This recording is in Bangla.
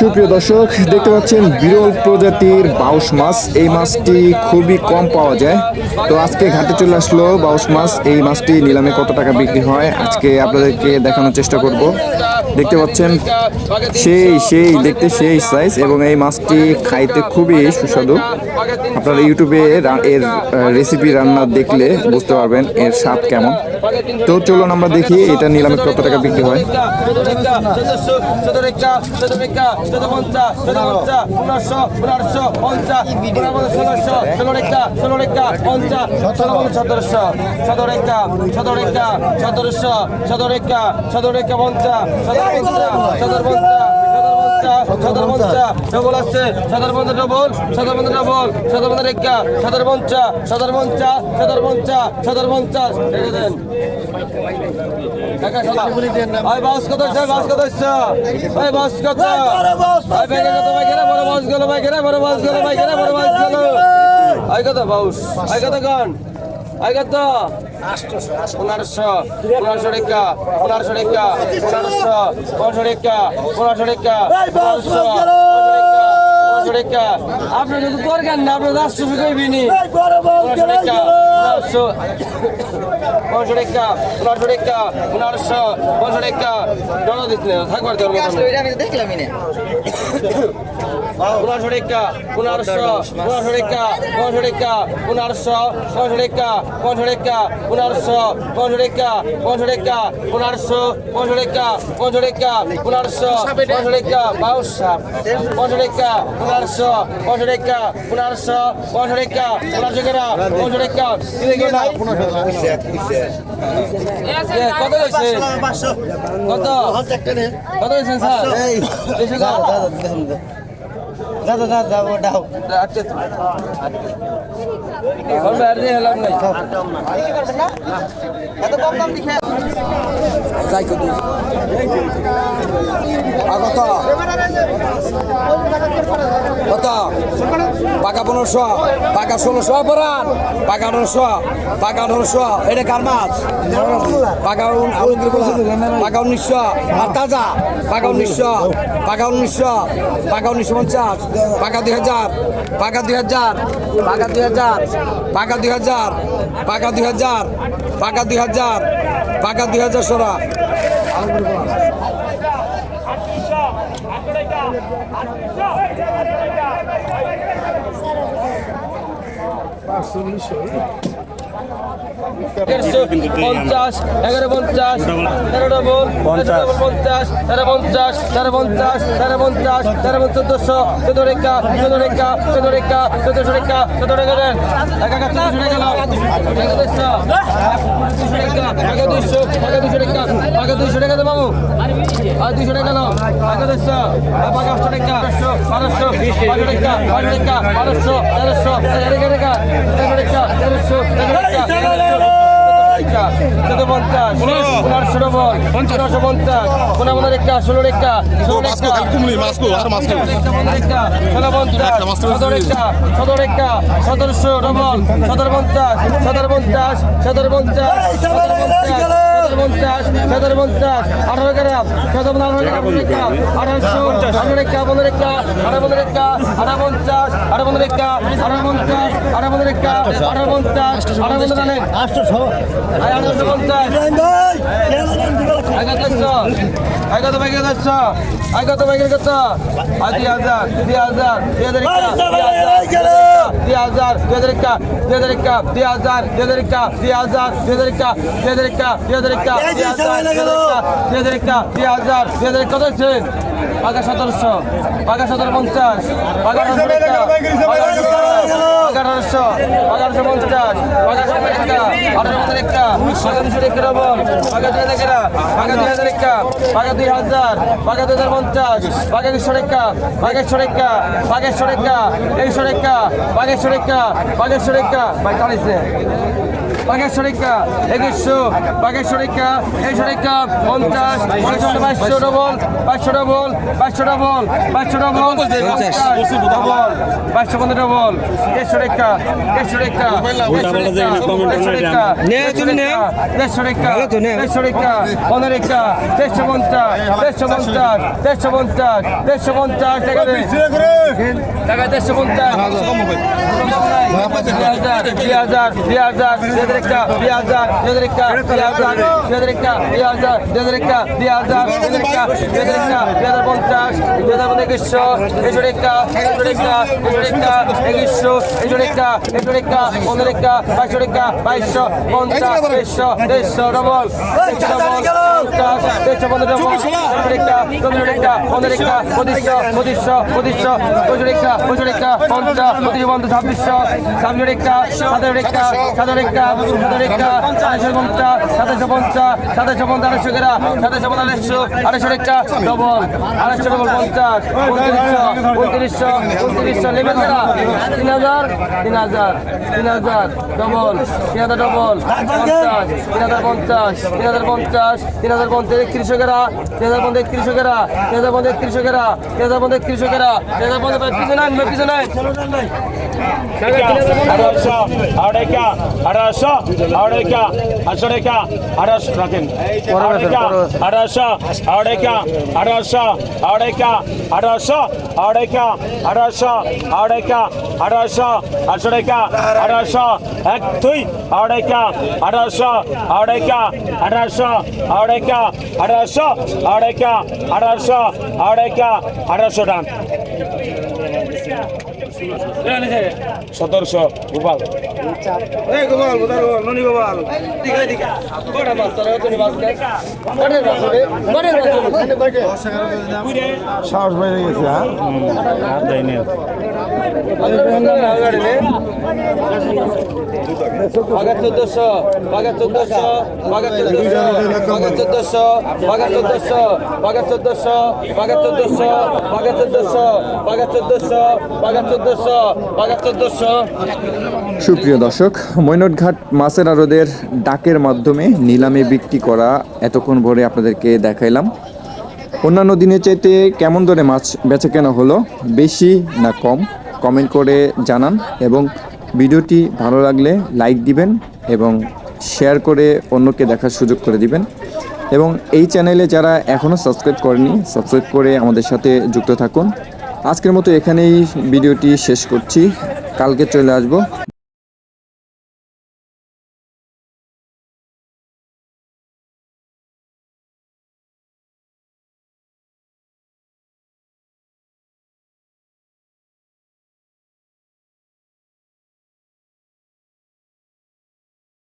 সুপ্রিয় দর্শক, দেখতে পাচ্ছেন বিরল প্রজাতির বাউস মাছ। এই মাছটি খুবই কম পাওয়া যায়। তো আজকে ঘাটে চলে আসলো বাউস মাছ। এই মাছটি নিলামে কত টাকা বিক্রি হয়, আজকে আপনাদেরকে দেখানোর চেষ্টা করব। দেখতে পাচ্ছেন, সেই সেই, দেখতে সেই সাইজ এবং এই মাছটি খাইতে খুবই সুস্বাদু। আপনারা ইউটিউবে এর রেসিপি রান্না দেখলে বুঝতে পারবেন এর স্বাদ কেমন। তো চলুন আমরা দেখি এটা নিলামে কত টাকা বিক্রি হয়। চোদ্দ পঞ্চাশ চোদ্দ পঞ্চাশ পনেরোশো পনেরোশো, পঞ্চাশ, পনেরো ষোলোশো ষোলো রেখা ষোলো রেখা, পঞ্চাশ ষোলো সতেরোশো, সতেরো রেখা সতেরো রেখা, সতেরোশো, সতেরো রেখা সতেরো রেখা, পঞ্চাশ, সতেরো পঞ্চাশ সতেরো পঞ্চাশ সদর পঞ্চা ডবল আসছে সদর পঞ্চা ডবল সদর পঞ্চা ডবল সদর পঞ্চা রেখা সদর পঞ্চা সদর পঞ্চা সদর পঞ্চা পঞ্চাশ রেখে দেন। ভাই বাস কত বাস কত বাস কত? বড় বাস গেল ভাই কেনা বড় বাস গেল ভাই কেনা বড় বাস গেল। আই কত? বাউস আই কত গান কত পনেরোশো পনেরোশো রেখা পনেরোশো রেখা পনেরোশো পনেরোশো রেখা পনেরোশো রেখা পনেরোশো রেখা আপনি যদি দরকার না আপনার রাষ্ট্র কইবিনি পনেরোশো রেখা পনেরোশো পনেরোশো রেখা পনেরোশো রেখা পনেরোশো পনেরোশো রেখা ডলার দিচ্ছে থাকবার দেখলামই না পনেরোশো রেখা পনেরোশো পনেরোশো রেখা পনেরোশো রেখা পনেরোশো পনেরোশো রেখা পনেরোশো রেখা পনেরোশো পনেরোশো রেখা পনেরোশো রেখা পনেরোশো পনেরোশো রেখা পনেরোশো রেখা পনেরোশো পনেরোশো রেখা বাউসা পনেরোশো রেখা পনেরোশো পনেরোশো রেখা পনেরোশো পনেরোশো কত কত? কত। দাদা দাদা দাদা দাও। আচ্ছা আর দিয়ে হেলাম নাই। এত কম দাম লিখে যাই কত কত? কত? পাকা পনেরোশো, পাকা ষোলোশো পরান। পাকা আঠারোশো পাকা আঠারোশো, এটা কার মাছ? পাকা পাকা উনিশশো, আর তাজা। পাকা উনিশশো পাকা উনিশশো পাকা উনিশশো পঞ্চাশ, পাকা দুই হাজার, পাকা দুই হাজার, পাকা দুই হাজার, পাকা দুই হাজার, পাকা দুই হাজার, পাকা দুই হাজার, পাকা দুই হাজার সোরা। পঞ্চাশ এগারো পঞ্চাশ তেরো ডবল পঞ্চাশ। তেরো পঞ্চাশ তেরো পঞ্চাশ তেরো পঞ্চাশ তেরো পঞ্চাশ চোদ্দশো চোদ্দ রেখা চোদ্দ রেখা চোদ্দ রেখা চোদ্দশো রেখা চোদ্দ রেখা দেন। একা একা চোদ্দশো রেখা চোদ্দশো দুশো আগে দুশো রেখা আর দুইশো টাকা নাও আগে দুশো আগে আটশো টাকা বারোশো বারোশো টাকা বারোশো টাকা বারোশো তেরোশো রেখা রেখা তেরো রেখা তেরোশো তেরো রেখা চোদ্দ পঞ্চাশ পনেরোশো পঞ্চাশ সতেরো পঞ্চাশ সতেরো পঞ্চাশ পঞ্চাশ সতেরো পঞ্চাশ আঠারো গ্রাম সতেরো আঠারো রেখা আঠারোশো আঠারো রেখা পনেরো রেখা আঠারো পনেরো রেখা আঠারো পঞ্চাশ আঠারো পনেরো রেখা আঠারো পঞ্চাশ আঠারো পনেরো রেখা আঠারো পঞ্চাশ আঠারো পনেরো জানেন আঠারোশো পঞ্চাশ এগারোশো এগারো বাইক এগারোশো এগারো বাইক এগারোশো আর দুই হাজার দুই হাজার দুই হাজার দুই হাজার দুই হাজার দুই হাজার হাজার হাজার হাজার হাজার হাজার হাজার একা দুই হাজার একা দুই হাজার দুই হাজার কত হচ্ছেন পাকা সতেরোশো পাকা সতেরো পঞ্চাশ পাকা আঠারোশো আঠারোশো আঠারোশো পঞ্চাশ সতেরো একটা আঠারো হাজার একটা পাকা দুশো একটা রবল পাকা দুই হাজার একটা পাকা দুই হাজার একটা পাকা দুই হাজার পাকা দুই হাজার পঞ্চাশ পাকা দুশো টাকা পাকা একশো টাকা পাকা একশো টাকা একশো টাকা পাকা একশো টাকা পাকা একশো টাকা ভাই চালিয়েছে বাগেশ্বর একা একুশশো বাগেশ্বর একা একশো একা পঞ্চাশ বাইশশো ডবল বাইশশো ডবল বাইশশো ডবল বাইশশো ডবল ডবল বাইশশো পনেরো ডবল দেড়শো রেখা দেড়শো রেখা দেড়শো রেখা দেড়শো রেখা দেড়শো রেখা পনেরো রেখা দেড়শো পঞ্চাশ দেড়শো পঞ্চাশ দেড়শো পঞ্চাশ দেড়শো পঞ্চাশ টাকা টাকা দেড়শো পঞ্চাশ। দুই হাজার দুই হাজার দুই হাজার দুই হাজার একটা দুই হাজার দুই হাজার একটা দুই হাজার দুই হাজার একটা দুই হাজার দুই হাজার একটা দুই হাজার দুই হাজার একটা দুই হাজার একটা দুই হাজার পঞ্চাশ দুই হাজার একুশশো একুশশো একটা একুশশো একটা একুশশো একটা ডবল। পনেরো একটা পনেরো একটা পনেরো একটা পঁচিশশো পঁচিশশো পঁচিশশো পঁচিশ একটা পঁচিশ একটা পঞ্চাশ পঁচিশ পঞ্চাশ ছাব্বিশশো ছাব্বিশ একটা সাতাশ একটা একটা সাতাশ একটা সাতাশশো পঞ্চাশ সাতাশশো পঞ্চাশ সাতাশশো পঞ্চাশ আড়াইশো গেরা সাতাশশো পঞ্চাশ আড়াইশো আড়াইশো একটা ডবল আড়াইশো ডবল পঞ্চাশ উনত্রিশশো উনত্রিশশো উনত্রিশশো নেবেন গেরা তিন হাজার তিন হাজার তিন হাজার ডবল তিন হাজার ডবল পঞ্চাশ তিন হাজার পঞ্চাশ তিন হাজার পঞ্চাশ তিন হাজার পঞ্চাশ একত্রিশশো গেরা হাজার পঞ্চাশ একত্রিশশো গেরা হাজার পঞ্চাশ একত্রিশশো গেরা হাজার পঞ্চাশ একত্রিশশো গেরা হাজার পঞ্চাশ পিছনে আনবে পিছনে আঠারোশো আড়াইকা আঠারোশো আড়াইকা আটশোরেকা আঠারোশো রাখেন। আড়াইকা আঠারোশো আড়াইকা আঠারোশো আড়াইকা আঠারোশো আড়াইকা আড়াইশ আড়াইকা আঠারোশো আটশোরেকা আড়াইশ এক দুই আড়াইশ আড়াইকা আড়াইশ আড়াইকা আড়াইশ আড়াইকা আড়াইশ আড়াইকা আঠারোশো ডান সতেরোশো গোপাল সাহস বাইরে গেছে হ্যাঁ চোদ্দশো বাঘা চোদ্দশো বাঘা চোদ্দশো চোদ্দশো চোদ্দশো চোদ্দশো চোদ্দশো চোদ্দশো বাঘা চোদ্দশো বাঘা চোদ্দশো বাঘা চোদ্দশো সুপ্রিয় দর্শক মৈনটঘাট মাছের আড়দের ডাকের মাধ্যমে নিলামে বিক্রি করা এতক্ষণ ভরে আপনাদেরকে দেখাইলাম। অন্যান্য দিনের চাইতে কেমন দরে মাছ বেচা কেনা হলো, বেশি না কম, কমেন্ট করে জানান এবং ভিডিওটি ভালো লাগলে লাইক দিবেন এবং শেয়ার করে অন্যকে দেখার সুযোগ করে দিবেন। এবং এই চ্যানেলে যারা এখনও সাবস্ক্রাইব করেনি, সাবস্ক্রাইব করে আমাদের সাথে যুক্ত থাকুন। আজকের মতো এখানেই ভিডিওটি শেষ করছি। কালকে চলে আসব